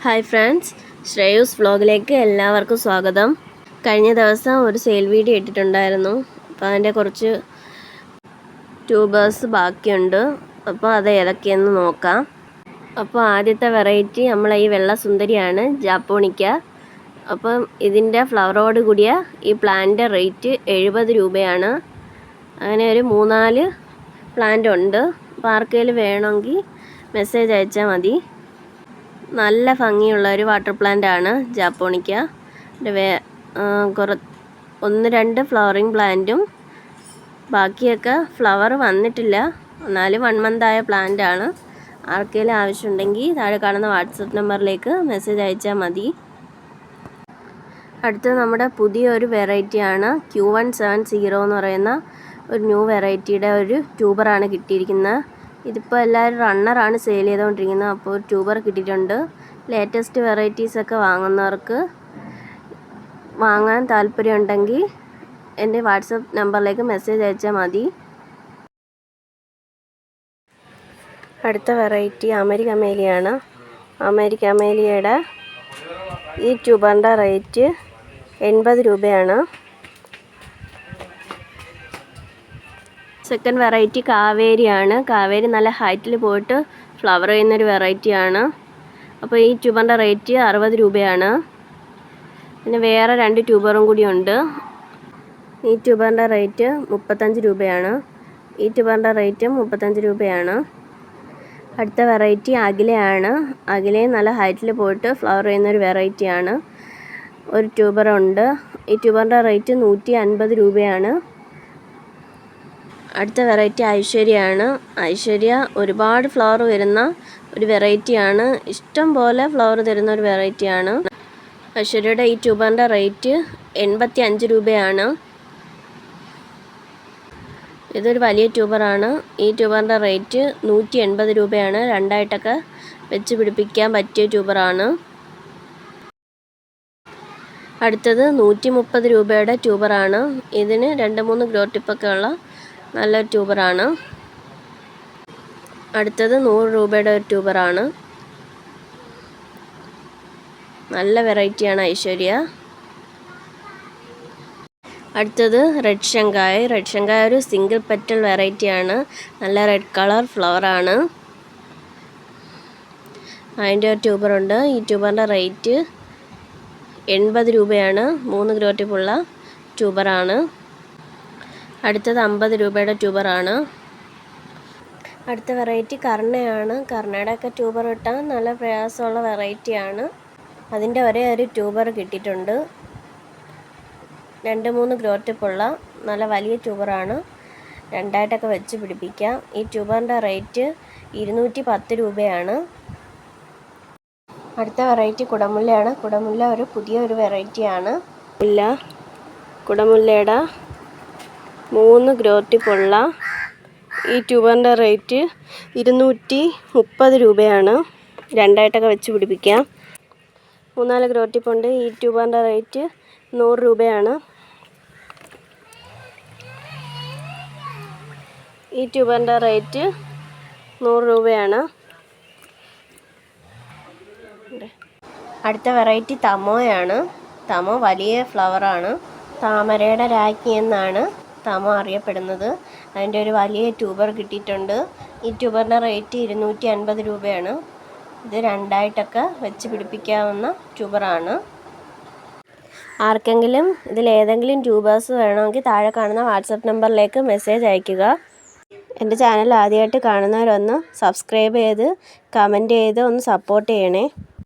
Hi friends ശ്രേയൂസ് വ്ളോഗിലേക്ക് എല്ലാവർക്കും സ്വാഗതം. കഴിഞ്ഞ ദിവസം ഒരു സെയിൽ വീഡിയോ ഇട്ടിട്ടുണ്ടായിരുന്നു. അപ്പോൾ അതിന്റെ കുറച്ച് ട്യൂബേഴ്സ് ബാക്കിയുണ്ട്. അപ്പോൾ അത് ഏതൊക്കെയെന്ന് നോക്കാം. അപ്പോൾ ആദ്യത്തെ വെറൈറ്റി നമ്മൾ ഈ വെള്ള സുന്ദരിയാണ് ജാപ്പോണിക്ക. അപ്പം ഇതിന്റെ ഫ്ലവറോട് കൂടിയ ഈ പ്ലാന്റിന്റെ റേറ്റ് എഴുപത് രൂപയാണ്. അങ്ങനെ ഒരു മൂന്നാൽ പ്ലാന്റ് ഉണ്ട്. അപ്പോൾ ആർക്കെങ്കിലും വേണമെങ്കിൽ മെസ്സേജ് അയച്ചാൽ മതി. നല്ല ഭംഗിയുള്ള ഒരു വാട്ടർ പ്ലാന്റ് ആണ് ജാപ്പോണിക്ക. വേ കുറ ഒന്ന് രണ്ട് ഫ്ലവറിങ് പ്ലാന്റും ബാക്കിയൊക്കെ ഫ്ലവർ വന്നിട്ടില്ല. എന്നാലും വൺ മന്ത് ആയ പ്ലാന്റ് ആണ്. ആർക്കെങ്കിലും ആവശ്യമുണ്ടെങ്കിൽ താഴെ കാണുന്ന വാട്സപ്പ് നമ്പറിലേക്ക് മെസ്സേജ് അയച്ചാൽ മതി. അടുത്തത് നമ്മുടെ പുതിയൊരു വെറൈറ്റിയാണ് ക്യൂ വൺ സെവൻ സീറോ എന്ന് പറയുന്ന ഒരു ന്യൂ വെറൈറ്റിയുടെ ഒരു ട്യൂബറാണ് കിട്ടിയിരിക്കുന്നത്. ഇതിപ്പോൾ എല്ലാവരും റണ്ണറാണ് സെയിൽ ചെയ്തുകൊണ്ടിരിക്കുന്നത് അപ്പോൾ ട്യൂബർ കിട്ടിയിട്ടുണ്ട്. ലേറ്റസ്റ്റ് വെറൈറ്റീസൊക്കെ വാങ്ങുന്നവർക്ക് വാങ്ങാൻ താല്പര്യമുണ്ടെങ്കിൽ എന്റെ വാട്സപ്പ് നമ്പറിലേക്ക് മെസ്സേജ് അയച്ചാൽ മതി. അടുത്ത വെറൈറ്റി അമേരിക്ക മേലിയാണ് അമേരിക്ക മേലിയയുടെ ഈ ട്യൂബറിന്റെ റേറ്റ് എൺപത് രൂപയാണ്. Second variety കാവേരിയാണ്. കാവേരി നല്ല ഹൈറ്റിൽ പോയിട്ട് ഫ്ലവർ ചെയ്യുന്നൊരു വെറൈറ്റിയാണ്. അപ്പോൾ ഈ ട്യൂബറിന്റെ റേറ്റ് അറുപത് രൂപയാണ്. പിന്നെ വേറെ രണ്ട് ട്യൂബറും കൂടിയുണ്ട് ഈ ട്യൂബറിന്റെ റേറ്റ് മുപ്പത്തഞ്ച് രൂപയാണ്. ഈ ട്യൂബറിന്റെ റേറ്റ് മുപ്പത്തഞ്ച് രൂപയാണ്. അടുത്ത വെറൈറ്റി അഖിലയാണ്. അഖിലയും നല്ല ഹൈറ്റിൽ പോയിട്ട് ഫ്ലവർ ചെയ്യുന്നൊരു വെറൈറ്റിയാണ്. ഒരു ട്യൂബറുണ്ട്. ഈ ട്യൂബറിന്റെ റേറ്റ് നൂറ്റി അൻപത് രൂപയാണ്. അടുത്ത വെറൈറ്റി ഐശ്വര്യയാണ്. ഐശ്വര്യ ഒരുപാട് ഫ്ലവർ വരുന്ന ഒരു വെറൈറ്റിയാണ്. ഇഷ്ടം പോലെ ഫ്ലവർ തരുന്ന ഒരു വെറൈറ്റിയാണ്. ഐശ്വര്യയുടെ ഈ ട്യൂബറിന്റെ റേറ്റ് എൺപത്തി അഞ്ച് രൂപയാണ്. ഇതൊരു വലിയ ട്യൂബറാണ്. ഈ ട്യൂബറിന്റെ റേറ്റ് നൂറ്റി എൺപത് രൂപയാണ്. രണ്ടായിട്ടൊക്കെ വെച്ച് പിടിപ്പിക്കാൻ പറ്റിയ ട്യൂബറാണ്. അടുത്തത് നൂറ്റി മുപ്പത് രൂപയുടെ ട്യൂബറാണ്. ഇതിന് രണ്ട് മൂന്ന് ഗ്രോ ടിപ്പൊക്കെ ഉള്ള നല്ല ട്യൂബറാണ്. അടുത്തത് നൂറ് രൂപയുടെ ഒരു ട്യൂബറാണ്. നല്ല വെറൈറ്റിയാണ് ഐശ്വര്യ. അടുത്തത് റെഡ് ശങ്കായ് റെഡ് ശങ്കായ ഒരു സിംഗിൾ പെറ്റൽ വെറൈറ്റിയാണ്. നല്ല റെഡ് കളർ ഫ്ലവറാണ്. അതിന്റെ ഒരു ട്യൂബറുണ്ട്. ഈ ട്യൂബറിന്റെ റേറ്റ് എൺപത് രൂപയാണ്. മൂന്ന് ഗ്രോ ടിപ്പുള്ള ട്യൂബറാണ്. അടുത്തത് അമ്പത് രൂപയുടെ ട്യൂബറാണ്. അടുത്ത വെറൈറ്റി കർണയാണ്. കർണയുടെ ഒക്കെ ട്യൂബർ ഇട്ടാൽ നല്ല പ്രയാസമുള്ള വെറൈറ്റിയാണ്. അതിന്റെ ഒരേ ഒരു ട്യൂബർ കിട്ടിയിട്ടുണ്ട്. രണ്ട് മൂന്ന് ഗ്രോറ്റപ്പുള്ള നല്ല വലിയ ട്യൂബറാണ്. രണ്ടായിട്ടൊക്കെ വെച്ച് പിടിപ്പിക്കാം. ഈ ട്യൂബറിന്റെ റേറ്റ് ഇരുന്നൂറ്റി പത്ത് രൂപയാണ്. അടുത്ത വെറൈറ്റി കുടമുല്ലയാണ്. കുടമുല്ല ഒരു പുതിയ ഒരു വെറൈറ്റിയാണ്. ഇല്ല. കുടമുല്ലയുടെ മൂന്ന് ഗ്രോ ടിപ്പുള്ള ഈ ട്യൂബറിന്റെ റേറ്റ് ഇരുന്നൂറ്റി മുപ്പത് രൂപയാണ്. രണ്ടായിട്ടൊക്കെ വെച്ച് പിടിപ്പിക്കാം. മൂന്നാൽ ഗ്രോ ടിപ്പുണ്ട് ഈ ട്യൂബറിന്റെ റേറ്റ് നൂറ് രൂപയാണ്. ഈ ട്യൂബറിന്റെ റേറ്റ് നൂറ് രൂപയാണ്. അടുത്ത വെറൈറ്റി തമോയാണ്. തമോ വലിയ ഫ്ലവറാണ്. താമരയുടെ രാജ്ഞി എന്നാണ്. തമോ അറിയപ്പെടുന്നത്. അതിന്റെ ഒരു വലിയ ട്യൂബർ കിട്ടിയിട്ടുണ്ട്. ഈ ട്യൂബറിന്റെ റേറ്റ് ഇരുന്നൂറ്റി അൻപത് രൂപയാണ്. ഇത് രണ്ടായിട്ടൊക്കെ വെച്ച് പിടിപ്പിക്കാവുന്ന ട്യൂബറാണ്. ആർക്കെങ്കിലും ഇതിലേതെങ്കിലും ട്യൂബേഴ്സ് വേണമെങ്കിൽ താഴെ കാണുന്ന വാട്സപ്പ് നമ്പറിലേക്ക് മെസ്സേജ് അയയ്ക്കുക. എന്റെ ചാനൽ ആദ്യമായിട്ട് കാണുന്നവരൊന്ന് സബ്സ്ക്രൈബ് ചെയ്ത് കമന്റ് ചെയ്ത് ഒന്ന് സപ്പോർട്ട് ചെയ്യണേ.